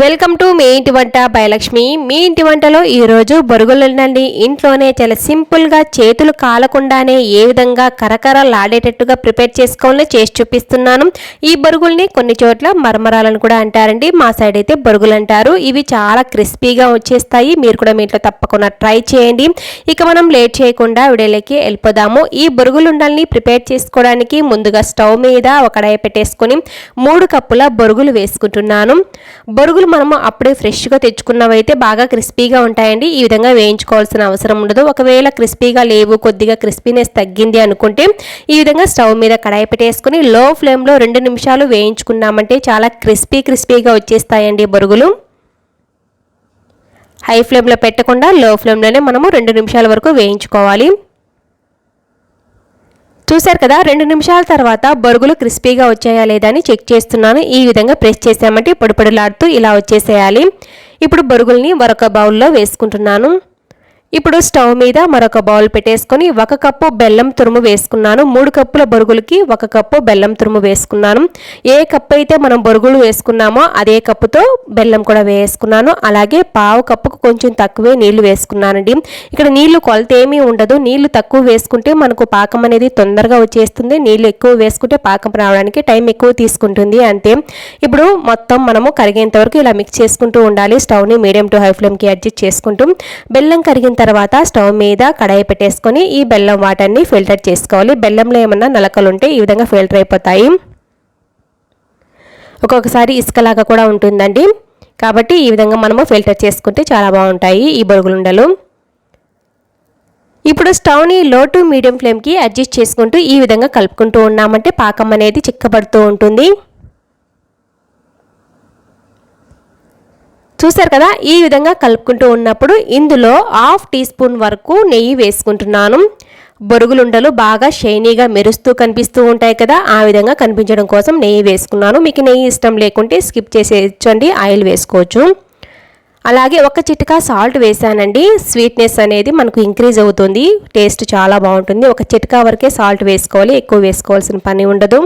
Welcome to me ఇంటి వంట భయలక్ష్మి మీ ఇంటి వంటలో ఈరోజు బొరుగులునండి ఇంట్లోనే చాలా సింపుల్గా చేతులు కాలకుండానే ఏ విధంగా కరకరలాడేటట్టుగా ప్రిపేర్ చేసుకోవాలో చేసి చూపిస్తున్నాను. ఈ బొరుగుల్ని కొన్ని చోట్ల మరమరాలను కూడా అంటారండి. మా సైడ్ అయితే బొరుగులు అంటారు ఇవి చాలా క్రిస్పీగా వచ్చేస్తాయి. మీరు కూడా మీ ఇంట్లో తప్పకుండా ట్రై చేయండి. ఇక మనం లేట్ చేయకుండా విడేలకి వెళ్ళిపోదాము. ఈ బొరుగులుండల్ని ప్రిపేర్ చేసుకోవడానికి ముందుగా స్టవ్ మీద ఒక పెట్టేసుకొని మూడు కప్పుల బొరుగులు వేసుకుంటున్నాను. బొరుగులు మనము అప్పుడే ఫ్రెష్గా తెచ్చుకున్నవైతే బాగా క్రిస్పీగా ఉంటాయండి. ఈ విధంగా వేయించుకోవాల్సిన అవసరం ఉండదు. ఒకవేళ క్రిస్పీగా లేవు కొద్దిగా క్రిస్పీనెస్ తగ్గింది అనుకుంటే ఈ విధంగా స్టవ్ మీద కడాయి పెట్టేసుకుని లో ఫ్లేమ్లో రెండు నిమిషాలు వేయించుకున్నామంటే చాలా క్రిస్పీ క్రిస్పీగా వచ్చేస్తాయండి బొరుగులు. హై ఫ్లేమ్లో పెట్టకుండా లో ఫ్లేమ్లోనే మనము రెండు నిమిషాల వరకు వేయించుకోవాలి. చూశారు కదా రెండు నిమిషాల తర్వాత బొరుగులు క్రిస్పీగా వచ్చాయా లేదా అని చెక్ చేస్తున్నాను. ఈ విధంగా ప్రెస్ చేసామంటే పొడిపొడిలాడుతూ ఇలా వచ్చేసేయాలి. ఇప్పుడు బొరుగుల్ని మరొక బౌల్లో వేసుకుంటున్నాను. ఇప్పుడు స్టవ్ మీద మరొక బౌల్ పెట్టేసుకొని ఒక కప్పు బెల్లం తురుము వేసుకున్నాను. మూడు కప్పుల బొరుగులకి ఒక కప్పు బెల్లం తురుము వేసుకున్నాను. ఏ కప్పు అయితే మనం బొరుగులు వేసుకున్నామో అదే కప్పుతో బెల్లం కూడా వేసుకున్నాను. అలాగే పావు కప్పుకు కొంచెం తక్కువే నీళ్ళు వేసుకున్నానండి. ఇక్కడ నీళ్ళు కొలత ఏమీ ఉండదు. నీళ్ళు తక్కువ వేసుకుంటే మనకు పాకం అనేది తొందరగా వచ్చేస్తుంది. నీళ్ళు ఎక్కువ వేసుకుంటే పాకం రావడానికి టైం ఎక్కువ తీసుకుంటుంది అంతే. ఇప్పుడు మొత్తం మనము కరిగేంత వరకు ఇలా మిక్స్ చేసుకుంటూ ఉండాలి. స్టవ్ని మీడియం టు హై ఫ్లేమ్కి అడ్జస్ట్ చేసుకుంటూ బెల్లం కరిగిన తర్వాత స్టవ్ మీద కడాయి పెట్టేసుకొని ఈ బెల్లం వాటర్ని ఫిల్టర్ చేసుకోవాలి. బెల్లంలో ఏమన్నా నలకలు ఉంటే ఈ విధంగా ఫిల్టర్ అయిపోతాయి. ఒక్కొక్కసారి ఇసుకలాగా కూడా ఉంటుందండి. కాబట్టి ఈ విధంగా మనము ఫిల్టర్ చేసుకుంటే చాలా బాగుంటాయి ఈ బొరుగులుండలు. ఇప్పుడు స్టవ్ని లో టు మీడియం ఫ్లేమ్కి అడ్జస్ట్ చేసుకుంటూ ఈ విధంగా కలుపుకుంటూ ఉన్నామంటే పాకం అనేది చిక్కబడుతూ ఉంటుంది. చూసారు కదా ఈ విధంగా కలుపుకుంటూ ఉన్నప్పుడు ఇందులో హాఫ్ టీ స్పూన్ వరకు నెయ్యి వేసుకుంటున్నాను. బొరుగులుండలు బాగా షైనీగా మెరుస్తూ కనిపిస్తూ ఉంటాయి కదా ఆ విధంగా కనిపించడం కోసం నెయ్యి వేసుకున్నాను. మీకు నెయ్యి ఇష్టం లేకుంటే స్కిప్ చేసేయచ్చండి ఆయిల్ వేసుకోవచ్చు. అలాగే ఒక చిటికా సాల్ట్ వేసానండి స్వీట్నెస్ అనేది మనకు ఇంక్రీజ్ అవుతుంది టేస్ట్ చాలా బాగుంటుంది. ఒక చిటికా వరకే సాల్ట్ వేసుకోవాలి ఎక్కువ వేసుకోవాల్సిన పని ఉండదు.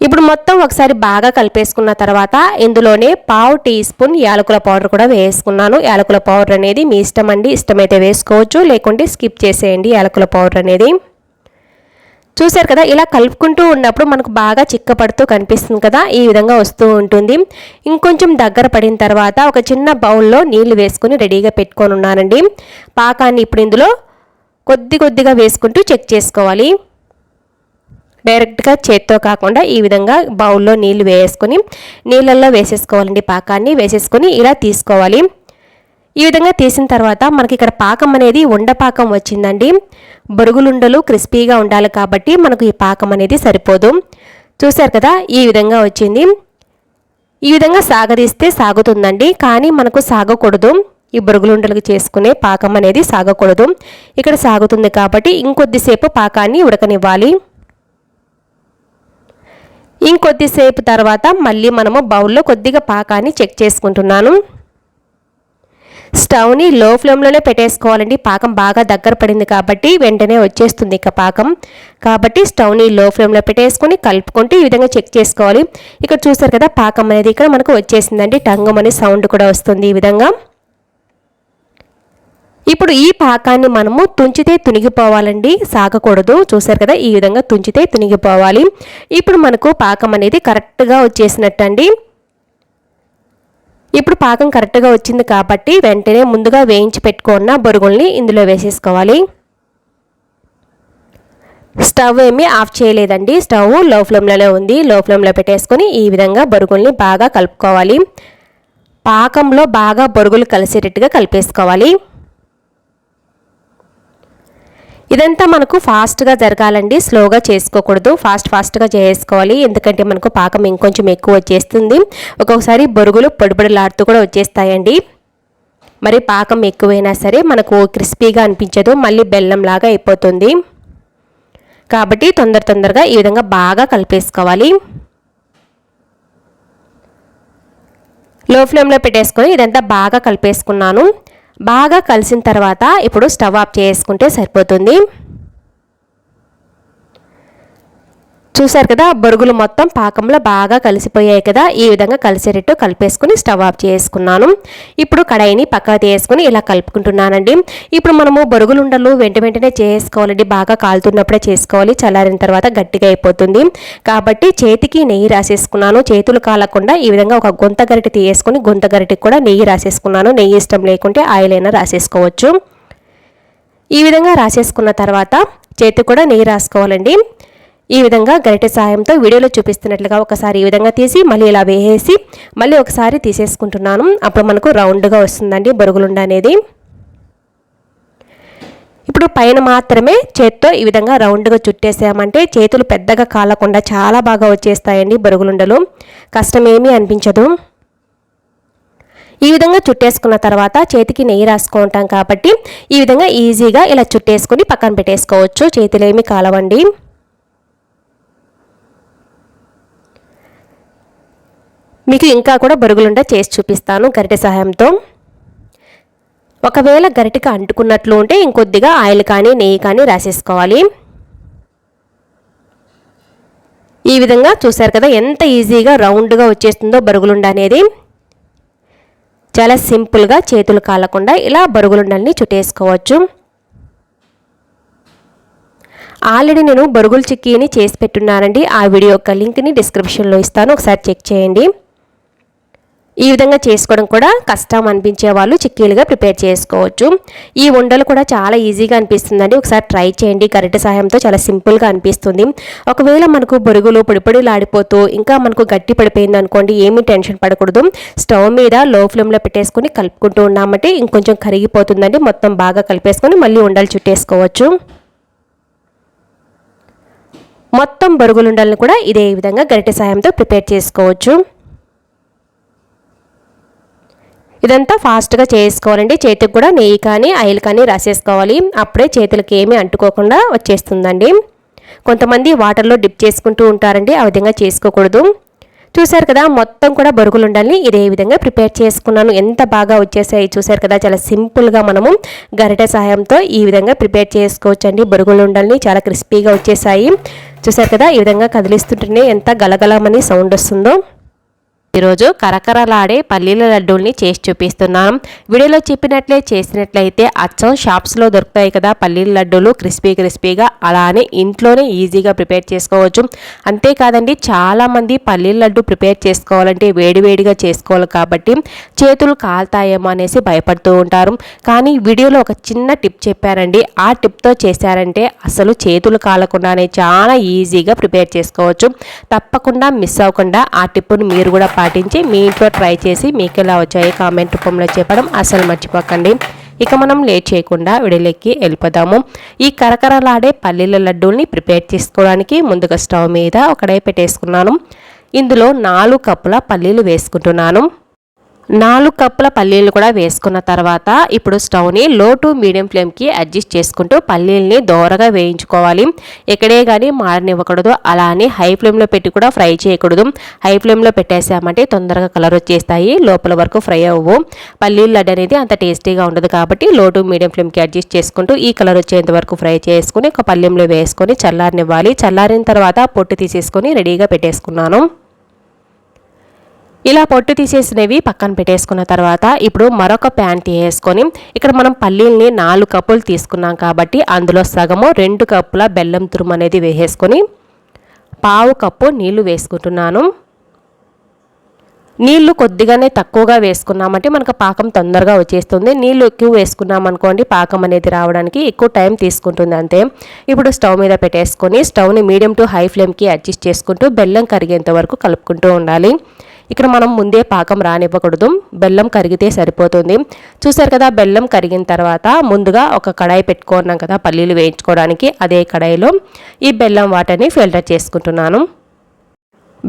ఇప్పుడు మొత్తం ఒకసారి బాగా కలిపేసుకున్న తర్వాత ఇందులోనే పావు టీ స్పూన్ యాలకుల పౌడర్ కూడా వేసుకున్నాను. యాలకుల పౌడర్ అనేది మీ ఇష్టం అండి. ఇష్టమైతే వేసుకోవచ్చు. లేకుంటే స్కిప్ చేసేయండి యాలకుల పౌడర్ అనేది. చూసారు కదా ఇలా కలుపుకుంటూ ఉన్నప్పుడు మనకు బాగా చిక్కపడుతూ కనిపిస్తుంది కదా ఈ విధంగా వస్తూ ఉంటుంది. ఇంకొంచెం దగ్గర పడిన తర్వాత ఒక చిన్న బౌల్లో నీళ్ళు వేసుకుని రెడీగా పెట్టుకొని ఉన్నానండి. పాకాన్ని ఇప్పుడు ఇందులో కొద్ది కొద్దిగా వేసుకుంటూ చెక్ చేసుకోవాలి. డైరెక్ట్గా చేత్తో కాకుండా ఈ విధంగా బౌల్లో నీళ్ళు వేసుకొని నీళ్ళల్లో వేసేసుకోవాలండి పాకాన్ని వేసేసుకొని ఇలా తీసుకోవాలి. ఈ విధంగా తీసిన తర్వాత మనకి ఇక్కడ పాకం అనేది ఉండపాకం వచ్చిందండి. బొరుగులుండలు క్రిస్పీగా ఉండాలి కాబట్టి మనకు ఈ పాకం అనేది సరిపోదు. చూశారు కదా ఈ విధంగా వచ్చింది. ఈ విధంగా సాగదీస్తే సాగుతుందండి కానీ మనకు సాగకూడదు. ఈ బొరుగులుండలకు చేసుకునే పాకం అనేది సాగకూడదు. ఇక్కడ సాగుతుంది కాబట్టి ఇంకొద్దిసేపు పాకాన్ని ఉడకనివ్వాలి. ఇంకొద్దిసేపు తర్వాత మళ్ళీ మనము బౌల్లో కొద్దిగా పాకాన్ని చెక్ చేసుకుంటున్నాను. స్టవ్ని లో ఫ్లేమ్లోనే పెట్టేసుకోవాలండి. పాకం బాగా దగ్గర పడింది కాబట్టి వెంటనే వచ్చేస్తుంది ఇక పాకం. కాబట్టి స్టవ్ని లో ఫ్లేమ్లో పెట్టేసుకొని కలుపుకుంటూ ఈ విధంగా చెక్ చేసుకోవాలి. ఇక్కడ చూసారు కదా పాకం అనేది ఇక్కడ మనకు వచ్చేసిందండి. టంగం అనే సౌండ్ కూడా వస్తుంది ఈ విధంగా. ఇప్పుడు ఈ పాకాన్ని మనము తుంచితే తునిగిపోవాలండి. సాగకూడదు. చూసారు కదా ఈ విధంగా తుంచితే తునిగిపోవాలి. ఇప్పుడు మనకు పాకం అనేది కరెక్ట్గా వచ్చేసినట్టు అండి ఇప్పుడు పాకం కరెక్ట్గా వచ్చింది కాబట్టి వెంటనే ముందుగా వేయించి పెట్టుకున్న బొరుగుల్ని ఇందులో వేసేసుకోవాలి. స్టవ్ ఏమీ ఆఫ్ చేయలేదండి. స్టవ్లో ఫ్లేమ్లోనే ఉంది. లో ఫ్లేమ్లో పెట్టేసుకొని ఈ విధంగా బొరుగుల్ని బాగా కలుపుకోవాలి. పాకంలో బాగా బొరుగులు కలిసేటట్టుగా కలిపేసుకోవాలి. ఇదంతా మనకు ఫాస్ట్గా జరగాలండి. స్లోగా చేసుకోకూడదు. ఫాస్ట్ ఫాస్ట్గా చేసుకోవాలి. ఎందుకంటే మనకు పాకం ఇంకొంచెం ఎక్కువ వచ్చేస్తుంది. ఒక్కొక్కసారి బొరుగులు పొడిపొడిలాడుతూ కూడా వచ్చేస్తాయండి. మరి పాకం ఎక్కువైనా సరే మనకు క్రిస్పీగా అనిపించదు. మళ్ళీ బెల్లంలాగా అయిపోతుంది. కాబట్టి తొందర తొందరగా ఈ విధంగా బాగా కలిపేసుకోవాలి. లో ఫ్లేమ్లో పెట్టేసుకొని ఇదంతా బాగా కలిపేసుకున్నాను. బాగా కలిసిన తర్వాత ఇప్పుడు స్టవ్ ఆఫ్ చేసుకుంటే సరిపోతుంది. చూసారు కదా బొరుగులు మొత్తం పాకంలో బాగా కలిసిపోయాయి కదా ఈ విధంగా కలిసేటట్టు కలిపేసుకుని స్టవ్ ఆఫ్ చేసుకున్నాను. ఇప్పుడు కడాయిని పక్కకు తీసుకుని ఇలా కలుపుకుంటున్నానండి. ఇప్పుడు మనము బొరుగులు ఉండలు వెంట వెంటనే చేసుకోవాలండి. బాగా కాలుతున్నప్పుడే చేసుకోవాలి. చల్లారిన తర్వాత గట్టిగా అయిపోతుంది. కాబట్టి చేతికి నెయ్యి రాసేసుకున్నాను. చేతులు కాలకుండా ఈ విధంగా ఒక గొంత గరిటె తీయేసుకుని గొంత గరిటెకి కూడా నెయ్యి రాసేసుకున్నాను. నెయ్యి ఇష్టం లేకుంటే ఆయిల్ అయినా రాసేసుకోవచ్చు. ఈ విధంగా రాసేసుకున్న తర్వాత చేతికి కూడా నెయ్యి రాసుకోవాలండి. ఈ విధంగా గరిటె సాయంతో వీడియోలో చూపిస్తున్నట్లుగా ఒకసారి ఈ విధంగా తీసి మళ్ళీ ఇలా వేసేసి మళ్ళీ ఒకసారి తీసేసుకుంటున్నాను. అప్పుడు మనకు రౌండ్గా వస్తుందండి బొరుగులుండ అనేది. ఇప్పుడు పైన మాత్రమే చేత్తో ఈ విధంగా రౌండ్గా చుట్టేసామంటే చేతులు పెద్దగా కాలకుండా చాలా బాగా వచ్చేస్తాయండి బొరుగులుండలు. కష్టమేమీ అనిపించదు. ఈ విధంగా చుట్టేసుకున్న తర్వాత చేతికి నెయ్యి రాసుకుంటాం కాబట్టి ఈ విధంగా ఈజీగా ఇలా చుట్టేసుకుని పక్కన పెట్టేసుకోవచ్చు. చేతులు ఏమి కాలవండి. మీకు ఇంకా కూడా బరుగులుండా చేసి చూపిస్తాను గరిటె సహాయంతో. ఒకవేళ గరిటెకి అంటుకున్నట్లు ఉంటే ఇంకొద్దిగా ఆయిల్ కానీ నెయ్యి కానీ రాసేసుకోవాలి. ఈ విధంగా చూశారు కదా ఎంత ఈజీగా రౌండ్గా వచ్చేస్తుందో బరుగులుండ అనేది. చాలా సింపుల్గా చేతులు కాలకుండా ఇలా బరుగులుండల్ని చుట్టేసుకోవచ్చు. ఆల్రెడీ నేను బరుగుల చిక్కీని చేసి పెట్టున్నానండి. ఆ వీడియో యొక్క లింక్ని డిస్క్రిప్షన్లో ఇస్తాను. ఒకసారి చెక్ చేయండి. ఈ విధంగా చేసుకోవడం కూడా కష్టం అనిపించే వాళ్ళు చిక్కీలుగా ప్రిపేర్ చేసుకోవచ్చు. ఈ ఉండలు కూడా చాలా ఈజీగా అనిపిస్తుందండి. ఒకసారి ట్రై చేయండి. గరిటె సహాయంతో చాలా సింపుల్గా అనిపిస్తుంది. ఒకవేళ మనకు బొరుగులు పొడిపొడి లాడిపోతూ ఇంకా మనకు గట్టి పడిపోయింది అనుకోండి ఏమీ టెన్షన్ పడకూడదు. స్టవ్ మీద లో ఫ్లేమ్లో పెట్టేసుకుని కలుపుకుంటూ ఉన్నామంటే ఇంకొంచెం కరిగిపోతుందండి. మొత్తం బాగా కలిపేసుకొని మళ్ళీ ఉండలు చుట్టేసుకోవచ్చు. మొత్తం బొరుగులుండలను కూడా ఇదే విధంగా గరిటె సాయంతో ప్రిపేర్ చేసుకోవచ్చు. ఇదంతా ఫాస్ట్గా చేసుకోవాలండి. చేతికి కూడా నెయ్యి కానీ ఆయిల్ కానీ రాసేసుకోవాలి. అప్పుడే చేతులకి ఏమీ అంటుకోకుండా వచ్చేస్తుందండి. కొంతమంది వాటర్లో డిప్ చేసుకుంటూ ఉంటారండి. ఆ విధంగా చేసుకోకూడదు. చూసారు కదా మొత్తం కూడా బరుగులు ఉండాలి. ఇదే విధంగా ప్రిపేర్ చేసుకున్నాను. ఎంత బాగా వచ్చేసాయి చూశారు కదా చాలా సింపుల్గా మనము గరిటె సహాయంతో ఈ విధంగా ప్రిపేర్ చేసుకోవచ్చండి. బరుగులు ఉండాలని చాలా క్రిస్పీగా వచ్చేసాయి. చూశారు కదా ఈ విధంగా కదిలిస్తుంటేనే ఎంత గలగలమని సౌండ్ వస్తుందో. ఈరోజు కరకరలాడే పల్లీల లడ్డూల్ని చేసి చూపిస్తున్నాం. వీడియోలో చెప్పినట్లే చేసినట్లయితే అచ్చం షాప్స్లో దొరుకుతాయి కదా పల్లీల లడ్డూలు క్రిస్పీ క్రిస్పీగా. అలానే ఇంట్లోనే ఈజీగా ప్రిపేర్ చేసుకోవచ్చు. అంతేకాదండి చాలామంది పల్లీల లడ్డు ప్రిపేర్ చేసుకోవాలంటే వేడివేడిగా చేసుకోవాలి కాబట్టి చేతులు కాలుతాయేమో అనేసి భయపడుతూ ఉంటారు. కానీ వీడియోలో ఒక చిన్న టిప్ చెప్పారండి. ఆ టిప్తో చేశారంటే అసలు చేతులు కాలకుండానే చాలా ఈజీగా ప్రిపేర్ చేసుకోవచ్చు. తప్పకుండా మిస్ అవ్వకుండా ఆ టిప్పును మీరు కూడా పాటించి మీ ఇంట్లో ట్రై చేసి మీకు ఎలా వచ్చాయి కామెంట్ రూపంలో చెప్పడం అసలు మర్చిపోకండి. ఇక మనం లేట్ చేయకుండా విడిలెక్కి వెళ్ళిపోదాము. ఈ కరకరలాడే పల్లీల లడ్డూల్ని ప్రిపేర్ చేసుకోవడానికి ముందుగా స్టవ్ మీద ఒకడే పెట్టేసుకున్నాను. ఇందులో నాలుగు కప్పుల పల్లీలు వేసుకుంటున్నాను. నాలుగు కప్పుల పల్లీలు కూడా వేసుకున్న తర్వాత ఇప్పుడు స్టవ్ని లో టు మీడియం ఫ్లేమ్కి అడ్జస్ట్ చేసుకుంటూ పల్లీల్ని దోరగా వేయించుకోవాలి. ఎక్కడే కానీ మారనివ్వకూడదు. అలానే హై ఫ్లేమ్లో పెట్టి కూడా ఫ్రై చేయకూడదు. హై ఫ్లేమ్లో పెట్టేసామంటే తొందరగా కలర్ వచ్చేస్తాయి. లోపల వరకు ఫ్రై అవ్వవు పల్లీల లడ్డు అనేది అంత టేస్టీగా ఉండదు కాబట్టి లో టు మీడియం ఫ్లేమ్కి అడ్జస్ట్ చేసుకుంటూ ఈ కలర్ వచ్చేంత వరకు ఫ్రై చేసుకుని ఒక పల్లెంలో వేసుకొని చల్లారనివ్వాలి. చల్లారిన తర్వాత పొట్టు తీసేసుకొని రెడీగా పెట్టేసుకున్నాను. ఇలా పొట్టు తీసేసినవి పక్కన పెట్టేసుకున్న తర్వాత ఇప్పుడు మరొక ప్యాన్ వేసుకొని ఇక్కడ మనం పల్లీల్ని నాలుగు కప్పులు తీసుకున్నాం కాబట్టి అందులో సగము రెండు కప్పుల బెల్లం తురుము అనేది వేసేసుకొని పావు కప్పు నీళ్ళు వేసుకుంటున్నాను. నీళ్ళు కొద్దిగానే తక్కువగా వేసుకున్నామంటే మనకు పాకం తొందరగా వచ్చేస్తుంది. నీళ్ళు ఎక్కువ వేసుకున్నాం అనుకోండి పాకం అనేది రావడానికి ఎక్కువ టైం తీసుకుంటుంది అంతే. ఇప్పుడు స్టవ్ మీద పెట్టేసుకొని స్టవ్ని మీడియం టు హై ఫ్లేమ్కి అడ్జస్ట్ చేసుకుంటూ బెల్లం కరిగేంత వరకు కలుపుకుంటూ ఉండాలి. ఇక్కడ మనం ముందే పాకం రానివ్వకూడదు. బెల్లం కరిగితే సరిపోతుంది. చూసారు కదా బెల్లం కరిగిన తర్వాత ముందుగా ఒక కడాయి పెట్టుకున్నాం కదా పల్లీలు వేయించుకోవడానికి అదే కడాయిలో ఈ బెల్లం వాటర్ని ఫిల్టర్ చేసుకుంటున్నాను.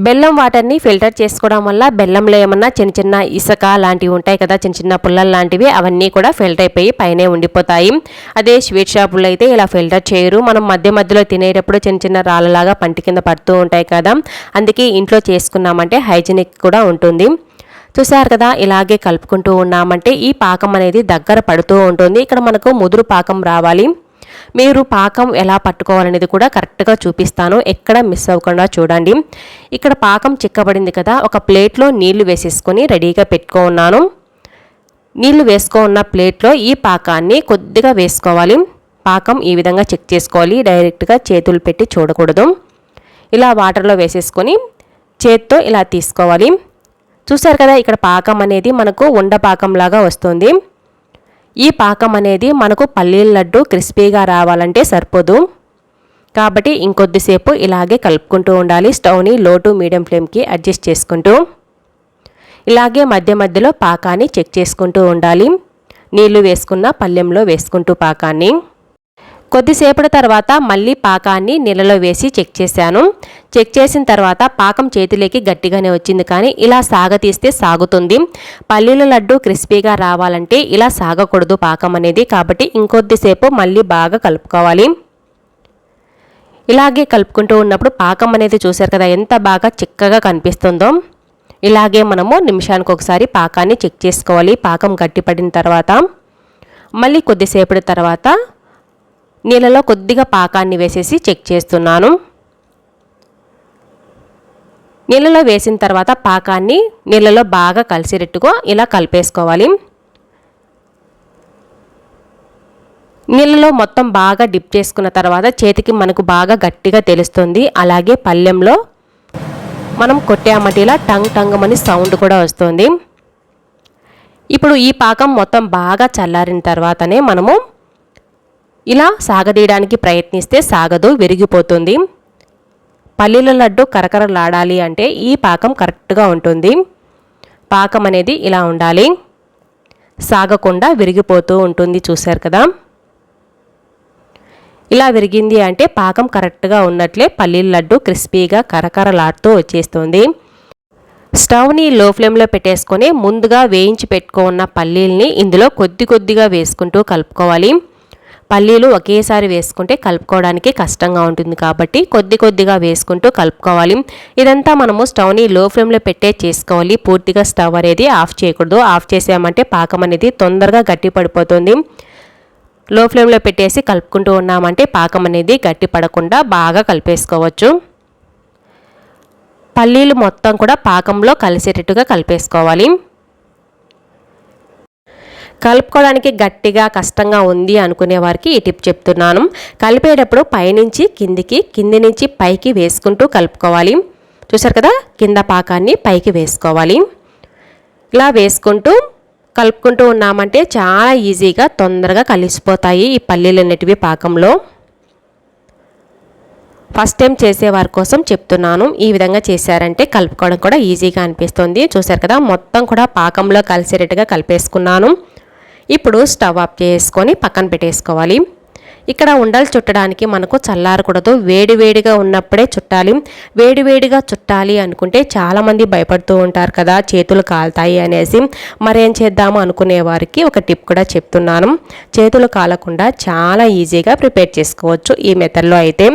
బెల్లం వాటర్ని ఫిల్టర్ చేసుకోవడం వల్ల బెల్లంలో ఏమన్నా చిన్న చిన్న ఇసుక లాంటివి ఉంటాయి కదా చిన్న చిన్న పుల్లలు లాంటివి అవన్నీ కూడా ఫిల్టర్ అయిపోయి పైనే ఉండిపోతాయి. అదే స్వీట్ షాపుల్లో అయితే ఇలా ఫిల్టర్ చేయరు. మనం మధ్య మధ్యలో తినేటప్పుడు చిన్న చిన్న రాళ్ళలాగా పంటి కింద పడుతూ ఉంటాయి కదా అందుకే ఇంట్లో చేసుకున్నామంటే హైజీనిక్ కూడా ఉంటుంది. చూసారు కదా ఇలాగే కలుపుకుంటూ ఉన్నామంటే ఈ పాకం అనేది దగ్గర పడుతూ ఉంటుంది. ఇక్కడ మనకు ముదురు పాకం రావాలి. మీరు పాకం ఎలా పట్టుకోవాలనేది కూడా కరెక్ట్గా చూపిస్తాను. ఎక్కడ మిస్ అవ్వకుండా చూడండి. ఇక్కడ పాకం చిక్కబడింది కదా ఒక ప్లేట్లో నీళ్ళు వేసేసుకొని రెడీగా పెట్టుకో ఉన్నాను నీళ్ళు వేసుకో ఉన్న ప్లేట్లో ఈ పాకాన్ని కొద్దిగా వేసుకోవాలి. పాకం ఈ విధంగా చెక్ చేసుకోవాలి. డైరెక్ట్గా చేతులు పెట్టి చూడకూడదు. ఇలా వాటర్లో వేసేసుకొని చేత్తో ఇలా తీసుకోవాలి. చూసారు కదా ఇక్కడ పాకం అనేది మనకు ఉండ పాకంలాగా వస్తుంది. ఈ పాకం అనేది మనకు పల్లీల లడ్డు క్రిస్పీగా రావాలంటే సరిపోదు. కాబట్టి ఇంకొద్దిసేపు ఇలాగే కలుపుకుంటూ ఉండాలి. స్టవ్ని లో టు మీడియం ఫ్లేమ్కి అడ్జస్ట్ చేసుకుంటూ ఇలాగే మధ్య మధ్యలో పాకాన్ని చెక్ చేసుకుంటూ ఉండాలి. నీళ్ళు వేసుకున్న పళ్ళెంలో వేసుకుంటూ పాకాన్ని. కొద్దిసేపటి తర్వాత మళ్ళీ పాకాన్ని నీళ్ళలో వేసి చెక్ చేశాను. చెక్ చేసిన తర్వాత పాకం చేతిలోకి గట్టిగానే వచ్చింది కానీ ఇలా సాగతీస్తే సాగుతుంది. పల్లీల లడ్డు క్రిస్పీగా రావాలంటే ఇలా సాగకూడదు పాకం అనేది కాబట్టి ఇంకొద్దిసేపు మళ్ళీ బాగా కలుపుకోవాలి. ఇలాగే కలుపుకుంటూ ఉన్నప్పుడు పాకం అనేది చూశారు కదా ఎంత బాగా చిక్కగా కనిపిస్తుందో. ఇలాగే మనము నిమిషానికి ఒకసారి పాకాన్ని చెక్ చేసుకోవాలి. పాకం గట్టిపడిన తర్వాత. మళ్ళీ కొద్దిసేపటి తర్వాత నీళ్ళలో కొద్దిగా పాకాన్ని వేసేసి చెక్ చేస్తున్నాను. నీళ్ళలో వేసిన తర్వాత పాకాన్ని నీళ్ళలో బాగా కలిసేటట్టుగా ఇలా కలిపేసుకోవాలి. నీళ్ళలో మొత్తం బాగా డిప్ చేసుకున్న తర్వాత చేతికి మనకు బాగా గట్టిగా తెలుస్తుంది. అలాగే పళ్ళెంలో మనం కొట్టామటిలా టంగ్ టంగమని సౌండ్ కూడా వస్తుంది. ఇప్పుడు ఈ పాకం మొత్తం బాగా చల్లారిన తర్వాతనే మనము ఇలా సాగదీయడానికి ప్రయత్నిస్తే సాగదు విరిగిపోతుంది. పల్లీల లడ్డు కరకరలాడాలి అంటే ఈ పాకం కరెక్ట్గా ఉంటుంది. పాకం అనేది ఇలా ఉండాలి. సాగకుండా విరిగిపోతూ ఉంటుంది చూశారు కదా. ఇలా విరిగింది అంటే పాకం కరెక్ట్గా ఉన్నట్లే పల్లీల లడ్డు క్రిస్పీగా కరకరలాడుతూ వచ్చేస్తుంది. స్టవ్ని లో ఫ్లేమ్లో పెట్టేసుకొని ముందుగా వేయించి పెట్టుకున్న పల్లీల్ని ఇందులో కొద్ది కొద్దిగా వేసుకుంటూ కలుపుకోవాలి. పల్లీలు ఒకేసారి వేసుకుంటే కలుపుకోవడానికి కష్టంగా ఉంటుంది కాబట్టి కొద్ది కొద్దిగా వేసుకుంటూ కలుపుకోవాలి. ఇదంతా మనము స్టవ్ని లో ఫ్లేమ్లో పెట్టే చేసుకోవాలి. పూర్తిగా స్టవ్ అనేది ఆఫ్ చేయకూడదు. ఆఫ్ చేసామంటే పాకం అనేది తొందరగా గట్టి పడిపోతుంది. లో ఫ్లేమ్లో పెట్టేసి కలుపుకుంటూ ఉన్నామంటే పాకం అనేది గట్టి పడకుండా బాగా కలిపేసుకోవచ్చు. పల్లీలు మొత్తం కూడా పాకంలో కలిసేటట్టుగా కలిపేసుకోవాలి. కలుపుకోవడానికి గట్టిగా కష్టంగా ఉంది అనుకునే వారికి ఈ టిప్ చెప్తున్నాను. కలిపేటప్పుడు పైనుంచి కిందికి కింది నుంచి పైకి వేసుకుంటూ కలుపుకోవాలి. చూసారు కదా? కింద పాకాన్ని పైకి వేసుకోవాలి. ఇలా వేసుకుంటూ కలుపుకుంటూ ఉన్నామంటే చాలా ఈజీగా తొందరగా కలిసిపోతాయి ఈ పల్లీలు అనేటివి పాకంలో. ఫస్ట్ టైం చేసేవారి కోసం చెప్తున్నాను. ఈ విధంగా చేశారంటే కలుపుకోవడం కూడా ఈజీగా అనిపిస్తుంది. చూసారు కదా? మొత్తం కూడా పాకంలో కలిసేటట్టుగా కలిపేసుకున్నాను. ఇప్పుడు స్టవ్ ఆఫ్ చేసుకొని పక్కన పెట్టేసుకోవాలి. ఇక్కడ ఉండలు చుట్టడానికి మనకు చల్లారకూడదు. వేడి వేడిగా ఉన్నప్పుడే చుట్టాలి. వేడివేడిగా చుట్టాలి అనుకుంటే చాలామంది భయపడుతూ ఉంటారు కదా చేతులు కాలుతాయి అనేసి. మరేం చేద్దాము అనుకునే వారికి ఒక టిప్ కూడా చెప్తున్నాను. చేతులు కాలకుండా చాలా ఈజీగా ప్రిపేర్ చేసుకోవచ్చు ఈ మెథడ్లో అయితే.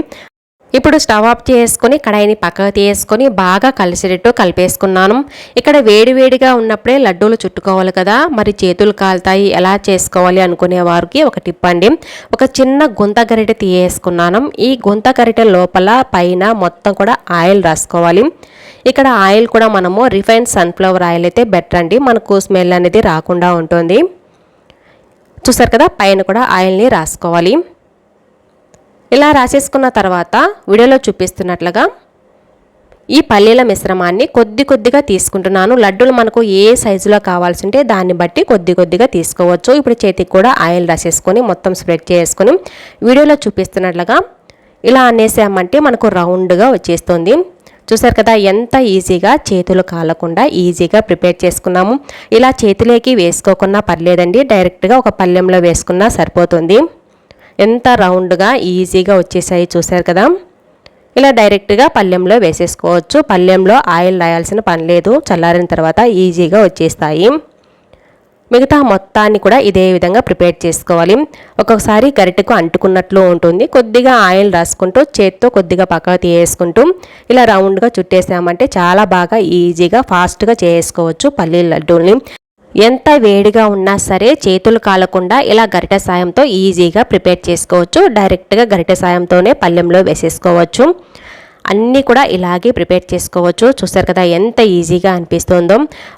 ఇప్పుడు స్టవ్ ఆఫ్ చేసుకొని కడాయిని పక్కకు తీసుకొని బాగా కలిసేటట్టు కలిపేసుకున్నాను. ఇక్కడ వేడివేడిగా ఉన్నప్పుడే లడ్డూలు చుట్టుకోవాలి కదా. మరి చేతులు కాలుతాయి. ఎలా చేసుకోవాలి అనుకునే వారికి ఒక టిప్ అండి. ఒక చిన్న గుంత గరిటె తీయేసుకున్నాను. ఈ గుంత గరిటె లోపల పైన మొత్తం కూడా ఆయిల్ రాసుకోవాలి. ఇక్కడ ఆయిల్ కూడా మనము రిఫైన్ సన్ఫ్లవర్ ఆయిల్ అయితే బెటర్ అండి. మనకు స్మెల్ అనేది రాకుండా ఉంటుంది. చూసారు కదా? పైన కూడా ఆయిల్ని రాసుకోవాలి. ఇలా రాసేసుకున్న తర్వాత వీడియోలో చూపిస్తున్నట్లుగా ఈ పల్లీల మిశ్రమాన్ని కొద్ది కొద్దిగా తీసుకుంటున్నాను. లడ్డూలు మనకు ఏ సైజులో కావాల్సింటే దాన్ని బట్టి కొద్ది కొద్దిగా తీసుకోవచ్చు. ఇప్పుడు చేతికి కూడా ఆయిల్ రాసేసుకొని మొత్తం స్ప్రెడ్ చేసుకొని వీడియోలో చూపిస్తున్నట్లుగా ఇలా అనేసామంటే మనకు రౌండ్గా వచ్చేస్తుంది. చూసారు కదా ఎంత ఈజీగా చేతులు కాలకుండా ఈజీగా ప్రిపేర్ చేసుకున్నాము. ఇలా చేతిలోకి వేసుకోకుండా పర్లేదండి. డైరెక్ట్గా ఒక పళ్ళెంలో వేసుకున్నా సరిపోతుంది. ఎంత రౌండ్గా ఈజీగా వచ్చేసాయి చూసారు కదా? ఇలా డైరెక్ట్గా పళ్ళెంలో వేసేసుకోవచ్చు. పళ్ళెంలో ఆయిల్ రాయాల్సిన పని లేదు. చల్లారిన తర్వాత ఈజీగా వచ్చేస్తాయి. మిగతా మొత్తాన్ని కూడా ఇదే విధంగా ప్రిపేర్ చేసుకోవాలి. ఒక్కొక్కసారి గరిటకు అంటుకున్నట్లు ఉంటుంది. కొద్దిగా ఆయిల్ రాసుకుంటూ చేత్తో కొద్దిగా పక్కకు తీయేసుకుంటూ ఇలా రౌండ్గా చుట్టేసామంటే చాలా బాగా ఈజీగా ఫాస్ట్గా చేసుకోవచ్చు పల్లీల లడ్డూల్ని. ఎంత వేడిగా ఉన్నా సరే చేతులు కాలకుండా ఇలా గరిటె సాయంతో ఈజీగా ప్రిపేర్ చేసుకోవచ్చు. డైరెక్ట్గా గరిటె సాయంతోనే పళ్ళెంలో వేసేసుకోవచ్చు. అన్నీ కూడా ఇలాగే ప్రిపేర్ చేసుకోవచ్చు. చూస్తారు కదా ఎంత ఈజీగా అనిపిస్తుందో.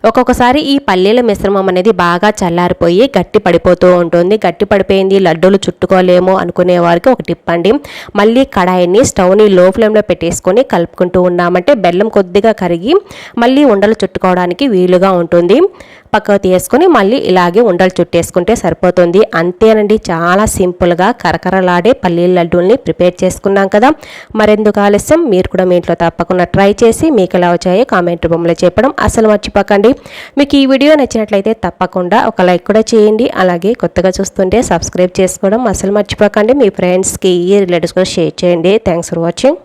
ఒక్కొక్కసారి ఈ పల్లీల మిశ్రమం అనేది బాగా చల్లారిపోయి గట్టి పడిపోతూ ఉంటుంది. గట్టి పడిపోయింది లడ్డూలు చుట్టుకోలేము అనుకునే వారికి ఒక టిప్ అండి. మళ్ళీ కడాయిని స్టవ్ని లో ఫ్లేమ్లో పెట్టేసుకొని కలుపుకుంటూ ఉన్నామంటే బెల్లం కొద్దిగా కరిగి మళ్ళీ ఉండలు చుట్టుకోవడానికి వీలుగా ఉంటుంది. పక్కకు తీసుకొని మళ్ళీ ఇలాగే ఉండలు చుట్టేసుకుంటే సరిపోతుంది. అంతేనండి చాలా సింపుల్గా కరకరలాడే పల్లీల లడ్డూల్ని ప్రిపేర్ చేసుకున్నాం కదా. మరెందుకు ఆలస్యం? మీరు కూడా మీ ఇంట్లో తప్పకుండా ట్రై చేసి మీకు ఎలా వచ్చాయో కామెంట్ రూపంలో చెప్పడం అసలు మర్చిపోకండి. మీకు ఈ వీడియో నచ్చినట్లయితే తప్పకుండా ఒక లైక్ కూడా చేయండి. అలాగే కొత్తగా చూస్తుంటే సబ్స్క్రైబ్ చేసుకోవడం అసలు మర్చిపోకండి. మీ ఫ్రెండ్స్కి ఈ రిలేటివ్స్ కూడా షేర్ చేయండి. Thanks for watching.